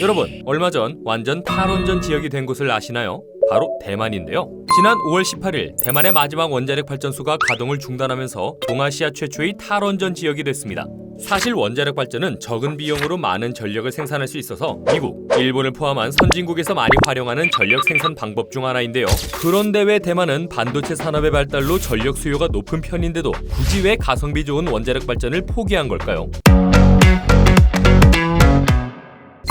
여러분, 얼마 전 완전 탈원전 지역이 된 곳을 아시나요? 바로 대만인데요. 지난 5월 18일 대만의 마지막 원자력 발전소가 가동을 중단하면서 동아시아 최초의 탈원전 지역이 됐습니다. 사실 원자력 발전은 적은 비용으로 많은 전력을 생산할 수 있어서 미국, 일본을 포함한 선진국에서 많이 활용하는 전력 생산 방법 중 하나인데요. 그런데 왜 대만은 반도체 산업의 발달로 전력 수요가 높은 편인데도 굳이 왜 가성비 좋은 원자력 발전을 포기한 걸까요?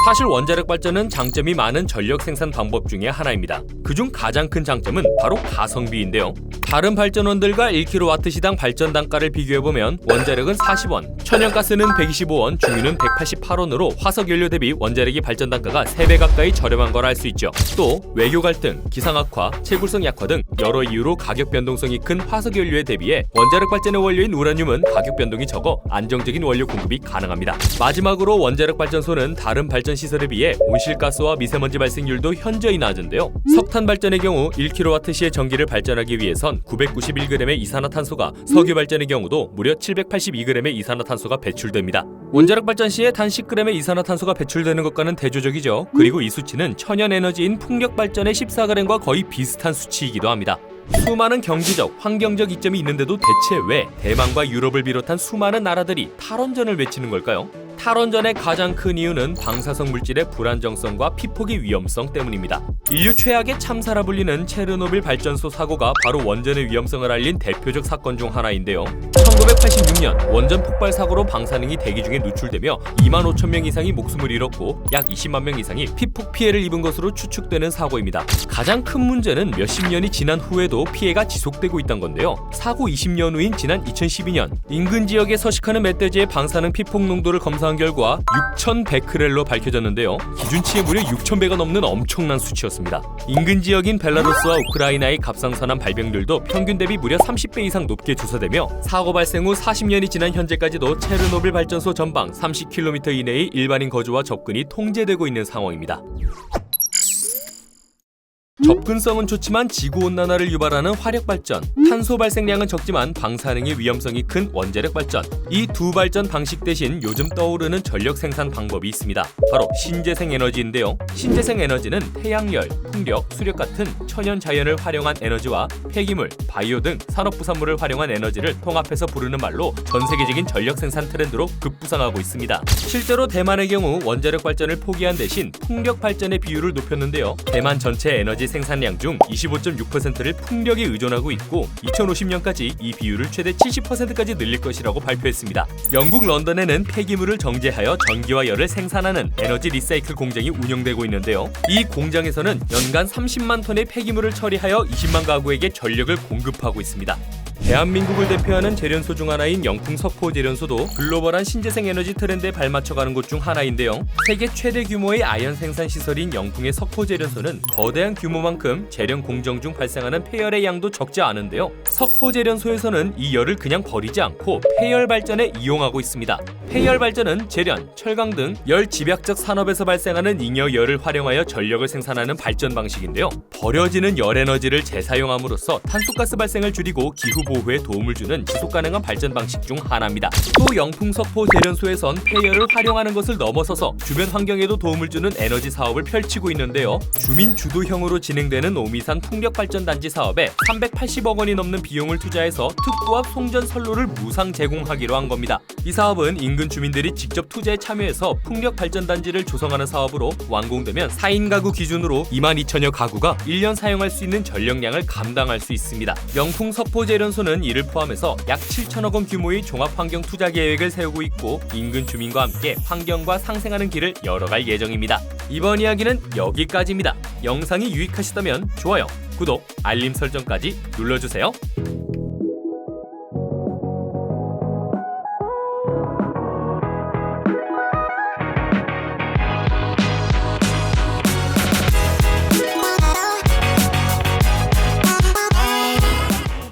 사실 원자력 발전은 장점이 많은 전력 생산 방법 중에 하나입니다. 그중 가장 큰 장점은 바로 가성비인데요. 다른 발전원들과 1kW 시당 발전 단가를 비교해 보면 원자력은 40원, 천연가스는 125원, 중유는 188원으로 화석 연료 대비 원자력의 발전 단가가 3배 가까이 저렴한 걸 알 수 있죠. 또 외교 갈등, 기상 악화, 채굴성 약화 등 여러 이유로 가격 변동성이 큰 화석 연료에 대비해 원자력 발전의 원료인 우라늄은 가격 변동이 적어 안정적인 원료 공급이 가능합니다. 마지막으로 원자력 발전소는 다른 발전 시설에 비해 온실가스와 미세먼지 발생률도 현저히 낮은데요. 석탄 발전의 경우 1kWh의 전기를 발전하기 위해선 991g의 이산화탄소가 석유 발전의 경우도 무려 782g의 이산화탄소가 배출됩니다. 원자력 발전 시에 단 10g의 이산화탄소가 배출되는 것과는 대조적이죠. 그리고 이 수치는 천연 에너지인 풍력 발전의 14g과 거의 비슷한 수치이기도 합니다. 수많은 경제적, 환경적 이점이 있는데도 대체 왜 대만과 유럽을 비롯한 수많은 나라들이 탈원전을 외치는 걸까요? 탈원전의 가장 큰 이유는 방사성 물질의 불안정성과 피폭의 위험성 때문입니다. 인류 최악의 참사라 불리는 체르노빌 발전소 사고가 바로 원전의 위험성을 알린 대표적 사건 중 하나인데요. 1986년 원전 폭발 사고로 방사능이 대기 중에 노출되며 2만 5천 명 이상이 목숨을 잃었고 약 20만 명 이상이 피폭 피해를 입은 것으로 추측되는 사고입니다. 가장 큰 문제는 몇십 년이 지난 후에도 피해가 지속되고 있던 건데요. 사고 20년 후인 지난 2012년 인근 지역에 서식하는 멧돼지의 방사능 피폭 농도를 검사한 결과 6,100크렐로 밝혀졌는데요. 기준치의 무려 6,000배가 넘는 엄청난 수치였습니다. 인근 지역인 벨라루스와 우크라이나의 갑상선암 발병률도 평균 대비 무려 30배 이상 높게 조사되며 사고 발생 후 40년이 지난 현재까지도 체르노빌 발전소 전방 30km 이내의 일반인 거주와 접근이 통제되고 있는 상황입니다. 접근성은 좋지만 지구 온난화를 유발하는 화력 발전, 탄소 발생량은 적지만 방사능의 위험성이 큰 원자력 발전. 이 두 발전 방식 대신 요즘 떠오르는 전력 생산 방법이 있습니다. 바로 신재생 에너지인데요. 신재생 에너지는 태양열, 풍력, 수력 같은 천연 자연을 활용한 에너지와 폐기물, 바이오 등 산업 부산물을 활용한 에너지를 통합해서 부르는 말로 전 세계적인 전력 생산 트렌드로 급부상하고 있습니다. 실제로 대만의 경우 원자력 발전을 포기한 대신 풍력 발전의 비율을 높였는데요. 대만 전체 에너지 생산량 중 25.6%를 풍력에 의존하고 있고 2050년까지 이 비율을 최대 70%까지 늘릴 것이라고 발표했습니다. 영국 런던에는 폐기물을 정제하여 전기와 열을 생산하는 에너지 리사이클 공장이 운영되고 있는데요. 이 공장에서는 연간 30만 톤의 폐기물을 처리하여 20만 가구에게 전력을 공급하고 있습니다. 대한민국을 대표하는 재련소 중 하나인 영풍 석포 재련소도 글로벌한 신재생 에너지 트렌드에 발맞춰가는 곳 중 하나인데요. 세계 최대 규모의 아연 생산 시설인 영풍의 석포 재련소는 거대한 규모만큼 재련 공정 중 발생하는 폐열의 양도 적지 않은데요. 석포 재련소에서는 이 열을 그냥 버리지 않고 폐열 발전에 이용하고 있습니다. 폐열 발전은 재련, 철강 등 열 집약적 산업에서 발생하는 잉여 열을 활용하여 전력을 생산하는 발전 방식인데요. 버려지는 열 에너지를 재사용함으로써 탄소가스 발생을 줄이고 기후 보호에 도움을 주는 지속 가능한 발전 방식 중 하나입니다. 또 영풍 석포 재련소에선 폐열을 활용하는 것을 넘어서서 주변 환경에도 도움을 주는 에너지 사업을 펼치고 있는데요. 주민 주도형으로 진행되는 오미산 풍력 발전 단지 사업에 380억 원이 넘는 비용을 투자해서 특구압 송전 선로를 무상 제공하기로 한 겁니다. 이 사업은 인근 주민들이 직접 투자에 참여해서 풍력 발전 단지를 조성하는 사업으로 완공되면 4인 가구 기준으로 2만 2천여 가구가 1년 사용할 수 있는 전력량을 감당할 수 있습니다. 영풍 서포 재련소 는 이를 포함해서 약 7천억 원 규모의 종합 환경 투자 계획을 세우고 있고 인근 주민과 함께 환경과 상생하는 길을 열어갈 예정입니다. 이번 이야기는 여기까지입니다. 영상이 유익하시다면 좋아요, 구독, 알림 설정까지 눌러주세요.